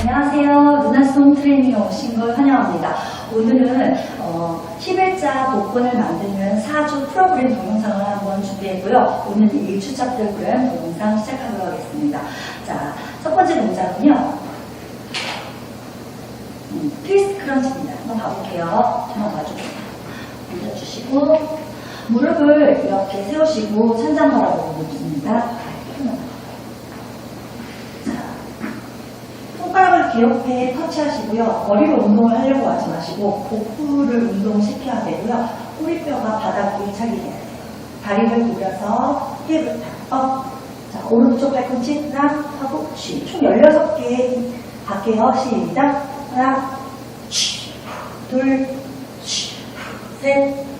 안녕하세요. 루나송 트레이닝에 오신 걸 환영합니다. 오늘은 어, 11자 복근을 만드는 4주 프로그램 동영상을 한번 준비했고요. 오늘 1주차 프로그램 동영상 시작하도록 하겠습니다. 자, 첫 번째 동작은요. 음, 트위스트 크런치입니다. 한번 봐볼게요. 한번 봐주세요. 앉아주시고 무릎을 이렇게 세우시고 천장 바라보고 눕습니다. 자, 손가락을 귀 옆에 터치하시고요. 머리로 운동을 하려고 하지 마시고 복부를 운동시켜야 되고요. 꼬리뼈가 바닥 차게 돼야 돼요. 다리를 구겨서 힙을 탁 업. 자, 오른쪽 팔꿈치 하나 하고 쉬. 총 16개 할게요. 시작. 하나, 쉬. 둘, 쉬. 셋, 쉬.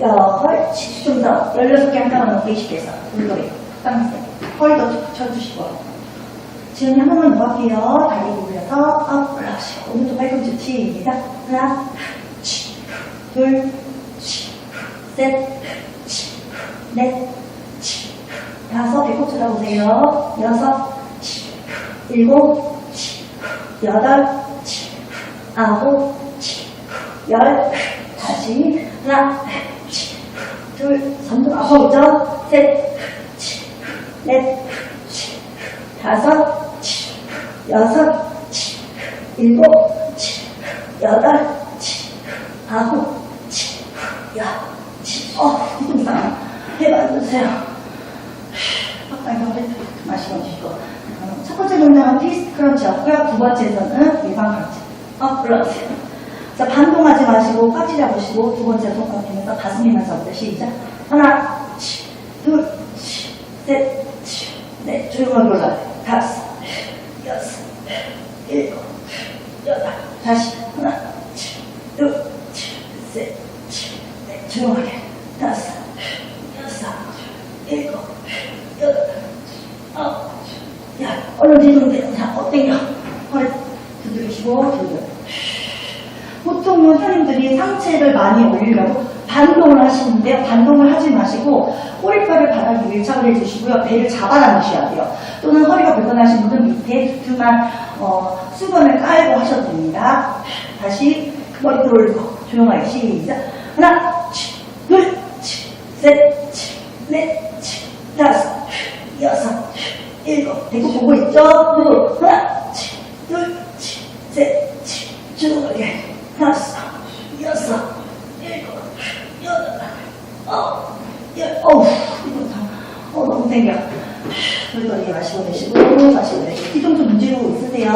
열, 치, 좀 더, 열여섯 개 한꺼번에 넘게 쉽게해서 운동해요. 땅 허리도 쭉 쳐주시고. 지금 한 번만 더 할게요. 다리 올려서 업 올라오시고. 오른쪽 팔꿈치 시작 하나 치, 둘 치, 셋 치, 넷 치, 다섯 배꼽 쳐다보세요. 여섯 치, 일곱 치, 여덟 치, 아홉 치, 열 다시. 하나 치, 둘 아홉죠 셋 치, 넷 치, 다섯, 치, 여섯, 치, 일곱, 치, 여덟, 치, 아홉, 치, 열, 치. 어, 이동상 해봐주세요. 아까 이거 마시고 첫 번째 동작은 트위스트 크런치였고요. 두 번째에서는 일반 크런치. 어, 올라오세요. 자, 반동하지 마시고 깍지 잡으시고 두 번째 손가락 대면서 가슴 밀면서 부터 시작. 하나, 치, 둘, 치, 셋, 치, 넷, 조용하게 올라가요. 다섯, 여섯, 일곱, 여덟, 다시 하나, 치, 둘, 치, 셋, 치, 넷, 조용하게. 다섯, 여섯, 일곱, 여덟, 아홉, 야, 얼른 뒤로 자, 어, 땡겨. 허리 두드리시고, 두드려. 보통 선생님들이 상체를 많이 올리려고 반동을 하시는데요. 반동을 하지 마시고 꼬리뼈를 바닥에 밀착을 해주시고요. 배를 잡아당기셔야 돼요. 또는 허리가 불편하신 분은 밑에 두툼한 어, 수건을 깔고 하셔도 됩니다. 다시 머리 들어올리고 조용하게 시작. 하나, 치, 둘, 치, 셋, 치, 넷, 치, 다섯, 여섯, 일곱. 대구 보고 있죠? 두, 하나, 치, 둘, 치, 셋, 치, 조용하게. 다섯, 여섯, 일곱, 여덟, 아홉, 열, 어우, 이거 다, 어, 너무 땡겨. 돌돌이 마시고 계시고, 마시고 계시고. 이 정도 문제로 있으세요.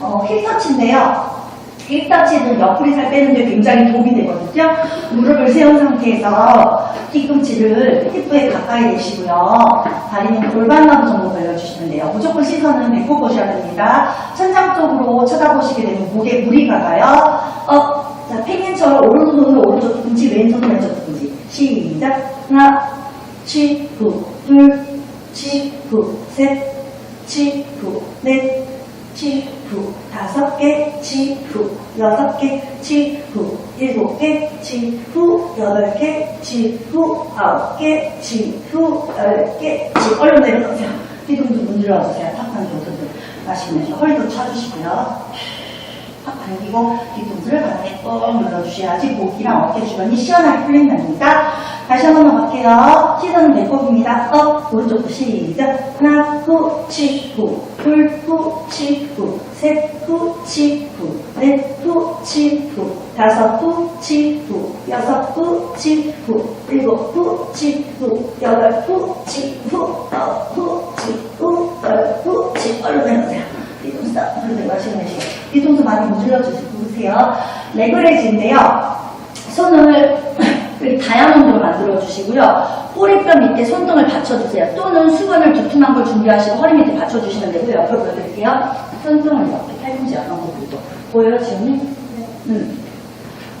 어, 힙터치인데요. 힙터치는 옆구리 살 빼는데 굉장히 도움이 되거든요. 무릎을 세운 상태에서 뒤꿈치를 힙부에 가까이 대시고요. 다리는 골반나무 정도 벌려주시면 돼요. 무조건 시선은 배꼽 보셔야 됩니다. 천장 쪽으로 쳐다보시게 되면 목에 무리 가 가요. 어, 자, 펭귄처럼 오른손으로 오른쪽 뒤꿈치, 왼손으로 왼쪽 뒤꿈치. 시작. 하나, 치, 구, 둘, 치, 구, 셋, 치, 구, 넷, 치, 구, 다섯 개, 치, 구, 여섯 개, 치, 구, 일곱 개, 치, 구, 여덟 개, 치, 구, 아홉 개, 치, 구, 열 개, 치. 얼른 내려놓으세요. 뒤꿈치 문질러주세요. 탁한 정도들 마시면서 허리도 차주시고요. 팍 당기고 뒤꿈치를 바닥에 꼭 눌러주셔야지 목이랑 어깨 주변이 시원하게 풀린답니다. 다시 한 번만 갈게요. 시선은 배꼽입니다. 업, 오른쪽부터 시작. 하나, 후, 치, 후, 둘, 후, 치, 후, 셋, 후, 치, 후, 넷, 후, 치, 후, 다섯, 후, 치, 후, 여섯, 후, 치, 후, 일곱, 후, 치, 후, 여덟, 후, 치, 후, 아홉, 후, 치, 후, 열, 후, 치. 얼른 내놓으세요. 뒤통수 딱 그런데 마시고 내시고 뒤통수 많이 문질러 주세요. 레그레지인데요. 손을 여기 다이아몬드로 만들어 주시고요. 꼬리뼈 밑에 손등을 받쳐주세요. 또는 수건을 두툼한 걸 준비하시고 허리 밑에 받쳐주시면 되고요. 옆으로 보여드릴게요. 손등을 이렇게 팔꿈치 약간 보고 보여요, 지금이? 음.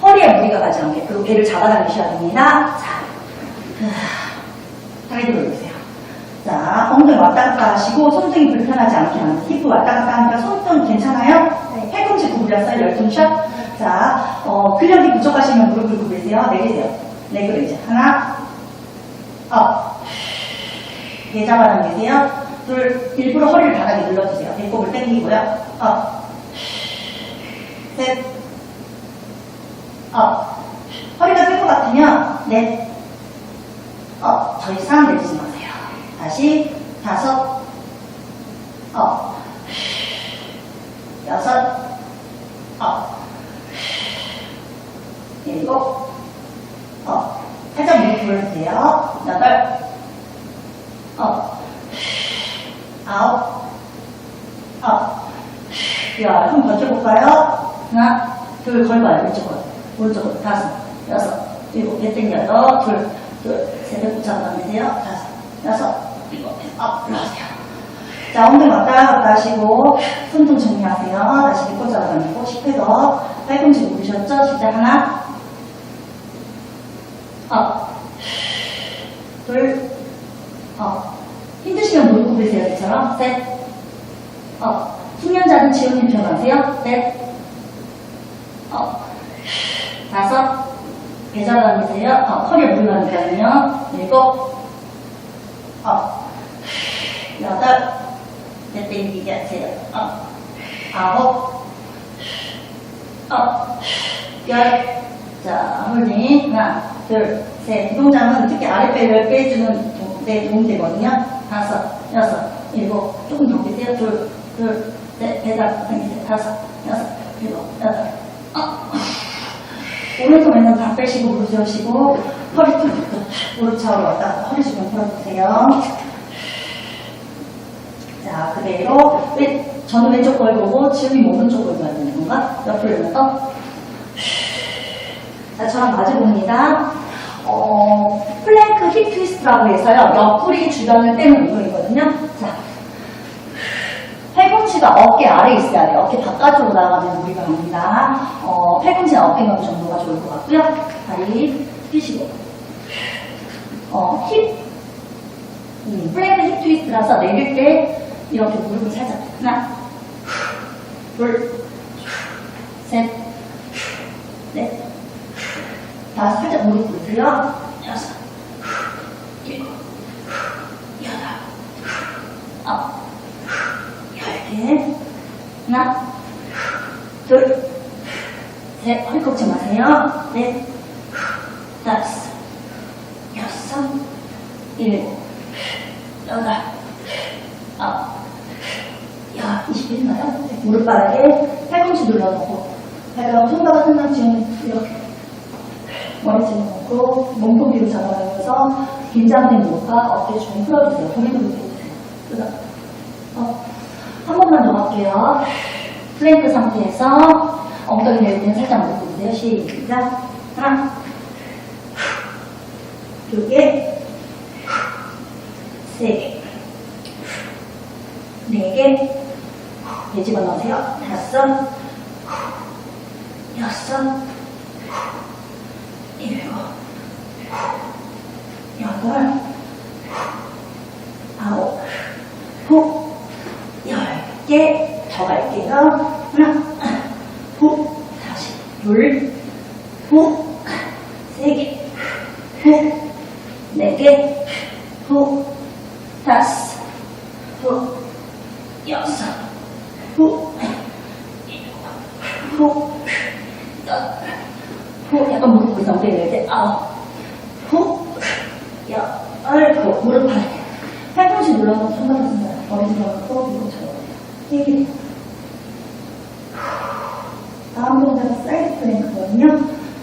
허리에 무리가 가지 않게 그리고 배를 잡아당기셔야 됩니다. 자, 다리 들어주세요. 자, 엉덩이 왔다 갔다 하시고 손등이 불편하지 않게 하는 힙 왔다 갔다 하니까 손등 괜찮아요? 네. 팔꿈치 구부렸어요? 열tum샷? 자, 어, 근력이 부족하시면 무릎을 구부리세요. 내리세요. 네, 그래 이제 하나, 업. 배 잡아당기세요. 둘, 일부러 허리를 바닥에 눌러주세요. 배꼽을 당기고요. 업. 셋, 업. 허리가 뜰 것 같으면 넷, 업. 더 이상 내리지 마세요. 다시 다섯, 업. 여섯, 업. 일곱, 업. 살짝 무릎 굴려주세요. 여덟, 업. 아홉, 업. 야, 좀 버텨볼까요? 하나, 둘, 걸봐요. 왼쪽으로. 오른쪽으로. 다섯, 여섯, 배 당겨요. 둘, 둘, 셋, 넷, 잡아내세요. 다섯, 여섯, 일곱, 업. 올라오세요. 자, 엉덩이 왔다 갔다 하시고, 손등 정리하세요. 다시 배꼽 잡아당기고, 10회 더. 팔꿈치 누르셨죠? 시작 하나, 업. 둘, 업. 힘드시면 무릎 굽으세요. 이처럼. 셋, 업. 숙련자는 지훈님 들어가세요. 넷, 업. 다섯, 배 잡아당기세요. 어, 허리 물러가니까요. 일곱, 업. 여덟, 넷 땡기게 하세요. 업. 아홉, 업. 열. 자, 홀딩. 하나, 둘, 셋. 이 동작은 특히 아랫배를 빼주는 도- 데 도움이 되거든요. 다섯, 여섯, 일곱. 조금 더 빼세요. 둘, 둘, 셋, 배달, 당기세요. 다섯, 여섯, 일곱, 여덟. 어. 오른손 왼손 다 빼시고 무릎 세우시고 허리 툭툭툭 무릎 좌우로 왔다 갔다 허리 주변 풀어주세요. 자 그대로 왼, 저는 왼쪽 걸 보고 지훈이 오른쪽 걸 봐야 되는 건가? 옆으로 열어서 자 저랑 맞아봅니다. 어, 플랭크 힙 트위스트라고 해서요. 옆구리 주변을 빼는 운동이거든요. 자 팔꿈치가 어깨 아래에 있어야 돼요. 어깨 바깥으로 나가면 무리가 갑니다. 어, 팔꿈치는 어깨 너비 정도가 좋을 것 같고요. 다리 펴시고. 어, 힙, 음, 플랭크 힙 트위스트라서 내릴 때 이렇게 무릎을 살짝 하나, 둘, 셋, 넷, 다섯 살짝 무릎 꿇으세요. 여섯, 일곱, 여덟, 아홉, 열개 하나 둘 셋. 허리 꺾지 마세요. 넷 다섯 여섯 일곱 여덟 아홉 야 20일나요? 무릎 바닥에 팔꿈치 눌러놓고 발가락 손바닥 한장 지금 이렇게 머리 집어넣고 몸통 뒤로 잡아당겨서 긴장된 목과 어깨 좀 풀어주세요. 좀 해주세요. 그래서 어, 한 번만 더 할게요. 플랭크 상태에서 엉덩이 내릴 때는 살짝 묶고 보세요. 시작. 하나, 두 개, 세 개, 네 개, 네 집어 넣으세요. 다섯, 여섯, 일곱, 여덟, 아홉, 후, 열 개더 갈게요. 하나, 후, 다시, 둘, 후, 세 개, 후, 네 개, 후, 다섯, 후, 여섯, 후, 일곱, 후, 여덟, 후, 약간 무릎 이상 내릴 때 아홉, 후, 열, 후, 무릎 발. 팔꿈치 눌러서 손바닥 머리 들어가고 이거 다음 동작은 사이드 플랭크거든요.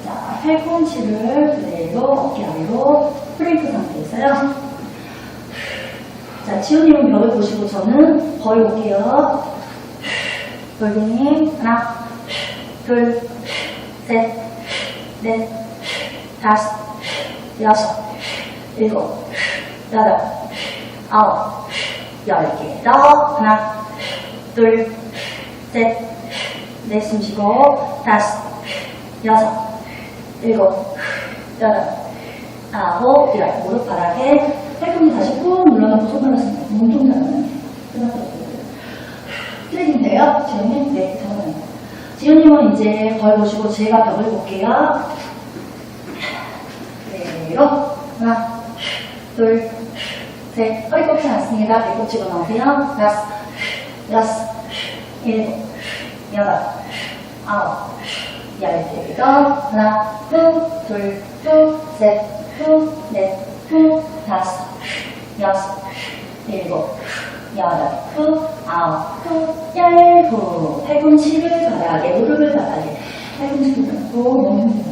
자, 팔꿈치를 그대로 어깨 아래로 플랭크 상태에서요. 자, 지훈님은 벽을 보시고 저는 거울 볼게요. 돌리님 하나, 둘, 셋, 넷, 다섯, 여섯, 일곱, 여덟, 아홉, 열 개. 더 하나, 둘, 셋, 넷 숨 쉬고 다섯, 여섯, 일곱, 여덟, 아홉, 열. 무릎 바닥에 팔꿈치 다시 꾹 눌러놓고 씁니다. 몸좀 잡아요. 끝났어요. 틀리긴데요? 지훈님? 네, 잠깐만요. 지훈님은 이제 거울 보시고 제가 벽을 볼게요. 그대로. 하나, 둘, 셋. 허리 꺾지 않습니다. 배꼽 집어넣으세요. 다섯, 여섯, 일곱, 여덟, 아홉, 열 개. 더. 하나, 후, 둘, 후, 셋, 후, 넷, 후, 다섯, 여섯, 일곱, 여덟, 후, 아홉, 후, 열, 후. 팔꿈치를 바닥에, 무릎을 바닥에. 팔꿈치를 잡고 몸을.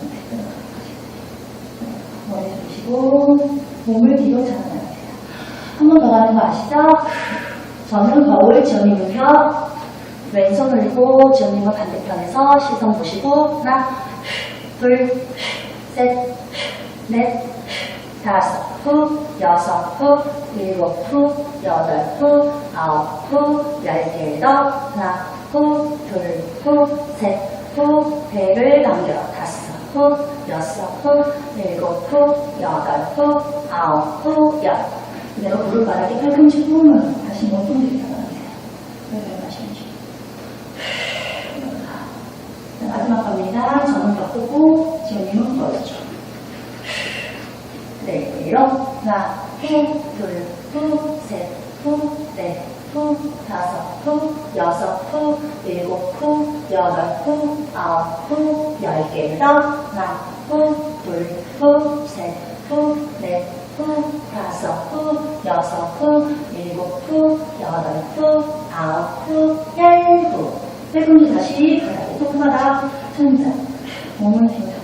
머리 주시고 몸을 뒤로 잡아주세요. 한 번 더 가는 거 아시죠? 저는 거울 지원님 펴 왼손 올리고 지원님은 반대편에서 시선 보시고 하나, 둘, 셋, 넷, 다섯, 후, 여섯, 후, 일곱, 후, 여덟, 후, 아홉, 후, 열 개 더, 하나, 후, 둘, 후, 셋, 후, 배를 당겨, 다섯, 후, 여섯, 후, 일곱, 후, 여덟, 후, 아홉, 후, 열. 그대로 무릎 바닥에 팔꿈치 꾹 다시 잡아주세요. 네, 마시면서. 자, 마지막 겁니다. 저는 벽보고 지원님은 걸어줘. 네, 그대로 하나, 후, 둘, 후, 셋, 후, 넷, 후, 다섯, 후, 여섯, 후, 일곱, 후, 여덟, 후, 아홉, 후, 열개 더. 하나, 후, 둘, 후, 셋, 후, 넷, 후, 다섯, 후, 여섯, 후, 일곱, 후, 여덟, 후, 아홉, 후, 열, 후. 팔꿈치 다시 바닥에 손바닥, 천장, 몸을 뒤로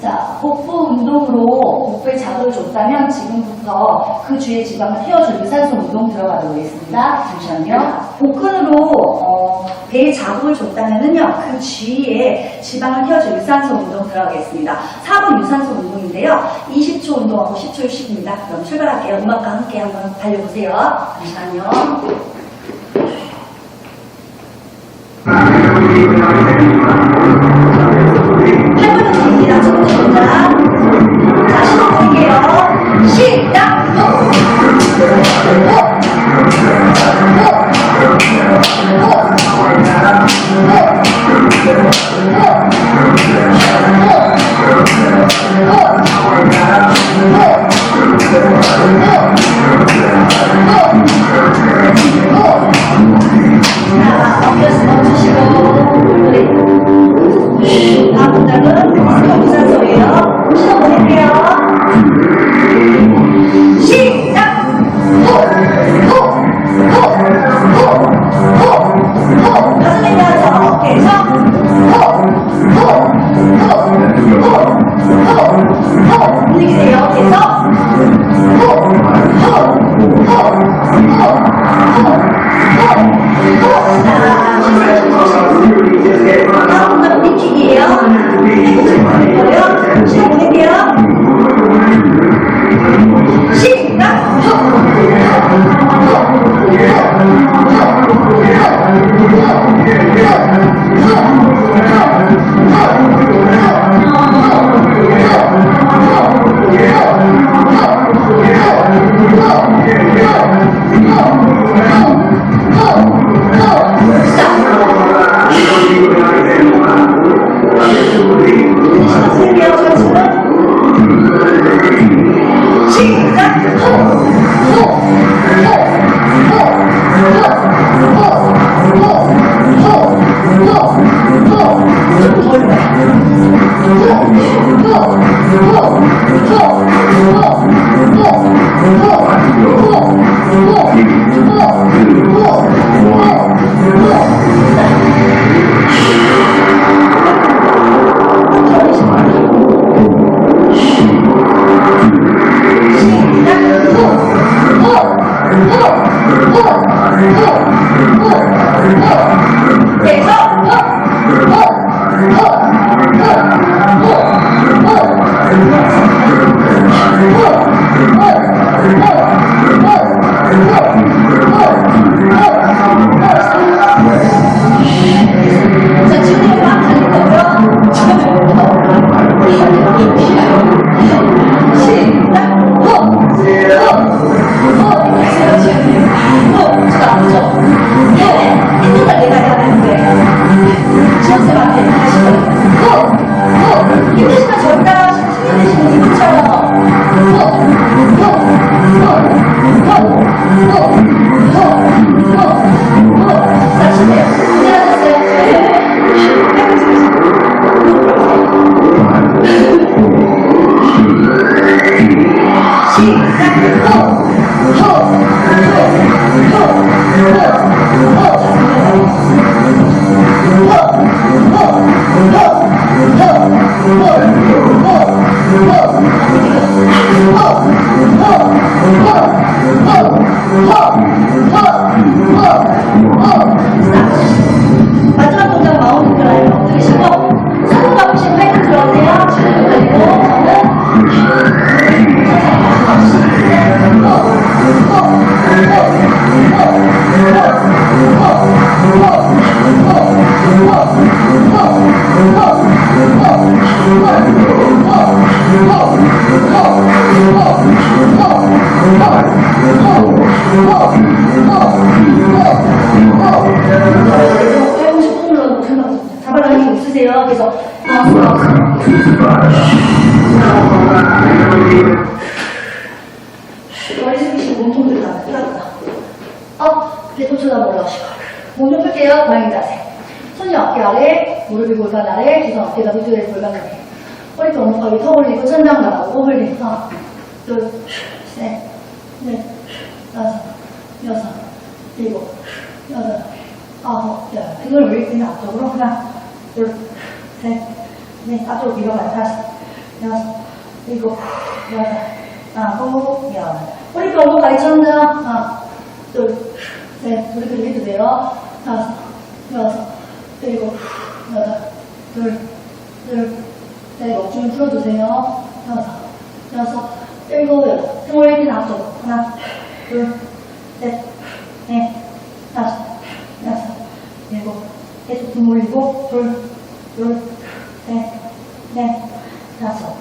자, 복부 운동으로 복부에 자극을 줬다면 지금부터 그 주위의 지방을 태워줄 유산소 운동 들어가도록 하겠습니다. 잠시만요. 복근으로 어, 배에 자극을 줬다면은요, 그 주위에 지방을 태워줄 유산소 운동 들어가 겠습니다. 4번 유산소 운동인데요. 20초 운동하고 10초 휴식입니다. 그럼 출발할게요. 음악과 함께 한번 달려보세요. 잠시만요. 자, 엎 Oh! Oh! 팔꿈 10분 눌러놓고 생각 잡아당기는 거 있으세요? 그래서 Welcome to the bus. 머리 숙이시고 몸통 들어가 들어가 업 배도 쳐다보러 오시고 몸좀 풀게요. 고양이 손이 어깨 아래 무릎이 골반 아래 두손 어깨가 밑에 골반 아래. 허리도 엉덩이 턱 올리고 천장 나가고 흘리고 하나 둘셋 넷 다섯 여섯 일곱 여덟 아홉 열. 등을 올릴 때는 앞쪽으로 하나 둘 셋 넷 앞쪽으로 밀어봐요 다섯 여섯 일곱 여덟 아홉 열. 허리뼈 엉덩이 천장 하나 둘 셋. 우리 그렇게 해도 돼요. 다섯 여섯 일곱 여덟. 둘 둘 셋. 목줄 풀어주세요. 여섯 여섯 일곱 여덟. 등 올릴 때는 앞쪽으로 하나 둘 셋 넷 다섯 여섯 일곱 계속 등 올리고 둘 둘 셋 넷 다섯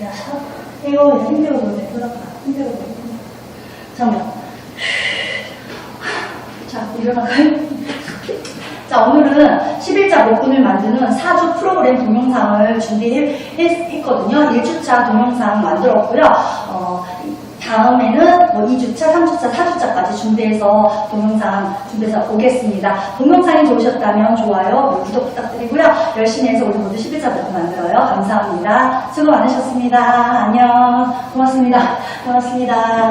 여섯 일곱 힘들어 돌면 들어가 힘들어 돌면 잠깐만 자 일어나가요 자 오늘은 11자 목근을 만드는 4주 프로그램 동영상을 준비했거든요 1주차 동영상 만들었고요 어, 다음에는 뭐 2주차, 3주차, 4주차까지 준비해서 동영상 준비해서 오겠습니다. 동영상이 좋으셨다면 좋아요, 구독 부탁드리고요. 열심히 해서 우리 모두 11자 목근 만들어요. 감사합니다. 수고 많으셨습니다. 안녕. 고맙습니다. 고맙습니다.